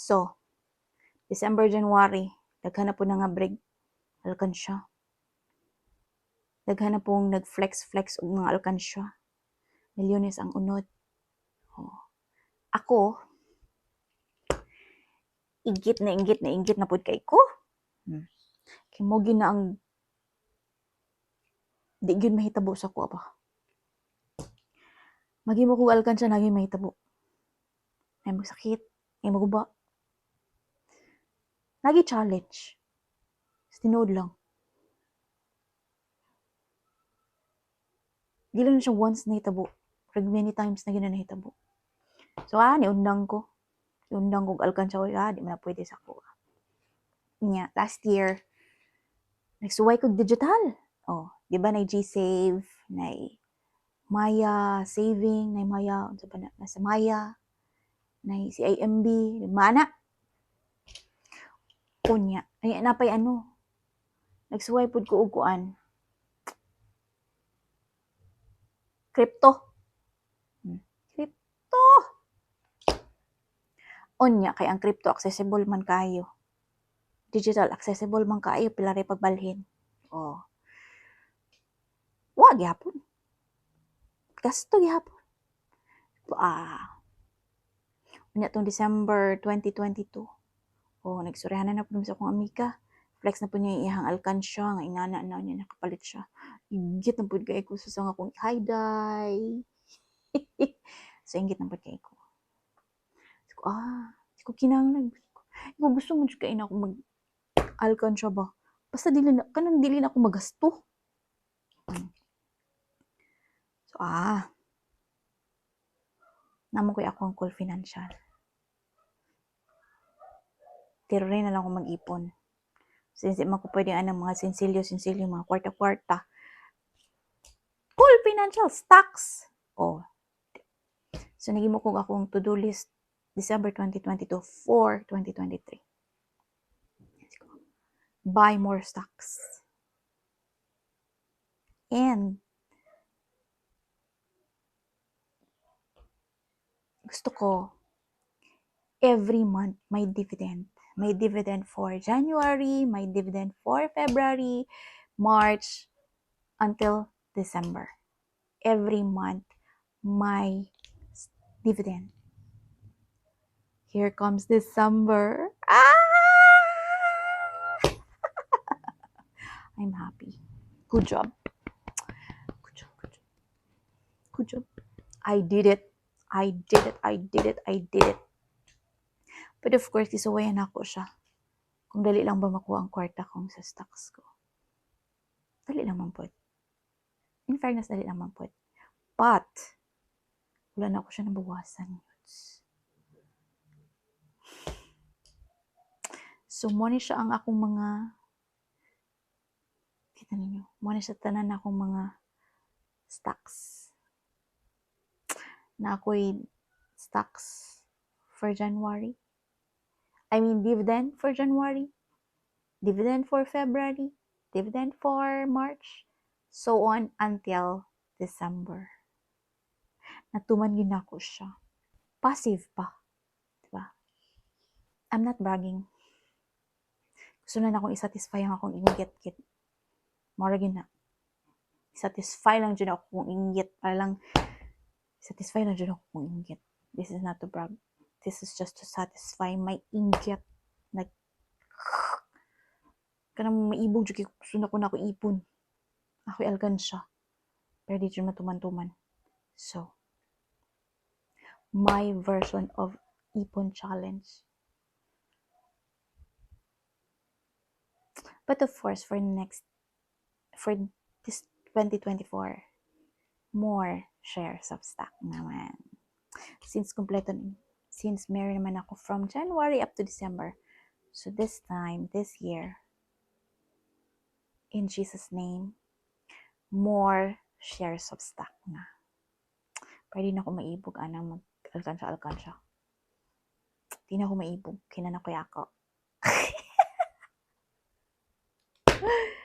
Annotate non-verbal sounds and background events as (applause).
So, December, January, daghan na po na nga break. Alkansya. Daghan na pong nag-flex-flex og mga alkansya. Milyones ang unod. Oh. Ako, igit na inggit na inggit na pud kay ko. Hmm. Kay mo na ang di gyud mahitabo sa ko ba. Magi mo kog alkansya nagi mahitabo. Ay magsakit, ay maguba. Nagi challenge. Sa tinuod lang. Di lang na siya once nahitabo. Pag many times na gina nahitabo. So, ah, niundang ko. Niundang kong alkansya ko. Ah, di man na pwede sa ko. Nya, last year, nagsuway kog digital. Oh, di ba na G-Save, na Maya Saving, na Maya, unsa ba na, nasa Maya, na si IMB, mana. Kunya, ay napay ano, nagsuway pud ko og kuan. Crypto. Hmm, Crypto. Unya kay ang crypto accessible man kayo. Digital accessible man kayo pila ray pagbalhin. Oh. Wa gyapon. Gasto gyapon. Ah. Unya tong December 2022. Oh, nagsuryahan na po sa akong amiga. Flex na po niya yung ihang alkansya, nga inana na niya nakapalit siya. Ingit na po kay ko sa nga akong hi day. (laughs) so, ingit na po kay ko. Ko, ah, di ko kinanglan. Ikaw gusto mo dyan kain ako mag alkansya ba? Basta dili na, kanang dili na ako magasto. Hmm. So, ah, namo ko ako ang cool financial. Tiro rin na lang ako mag-ipon. Since man ko pwede anang mga sinsilyo-sinsilyo, mga kwarta-kwarta. Cool financial stocks. Oh. So, naging mo kong akong to-do list December 2022 for 2023. Buy more stocks. And gusto ko every month may dividend. May dividend for January, may dividend for February, March, until December. Every month, my dividend. Here comes December. Ah! (laughs) I'm happy. Good job. Good job, good job. Good job. I did it. I did it. I did it. I did it. But of course, isuwayan ako siya. Kung dali lang ba makuha ang kwarta kong sa stocks ko. Dali lang man po. In fairness, dali lang man po. But, wala na ako siya nabawasan. So, mo ni siya ang akong mga kita ninyo, mo ni siya tanan akong mga stocks. Na ako'y stocks for January. I mean, dividend for January, dividend for February, dividend for March, so on until December. Natuman yun ako siya. Passive pa. Diba? I'm not bragging. Gusto na akong isatisfy ang akong inggit-git. Mara yun na. Satisfy lang dyan ako kung inggit. Para lang, satisfy lang dyan ako kung inggit. This is not to brag. This is just to satisfy my inggit. Like, (sighs) kanang maibog kay gusto na ko na ako ipon. Ako'y alkansya. Pero di dyan matuman-tuman. So, my version of ipon challenge. But of course, for next, for this 2024, more shares of stock naman. Since kompleto, since meron naman ako from January up to December. So this time, this year, in Jesus' name, more shares of stock na. Pwede na ako maibog, anang mag-alkansya-alkansya. Di na ako maibog, kinana ko. (laughs)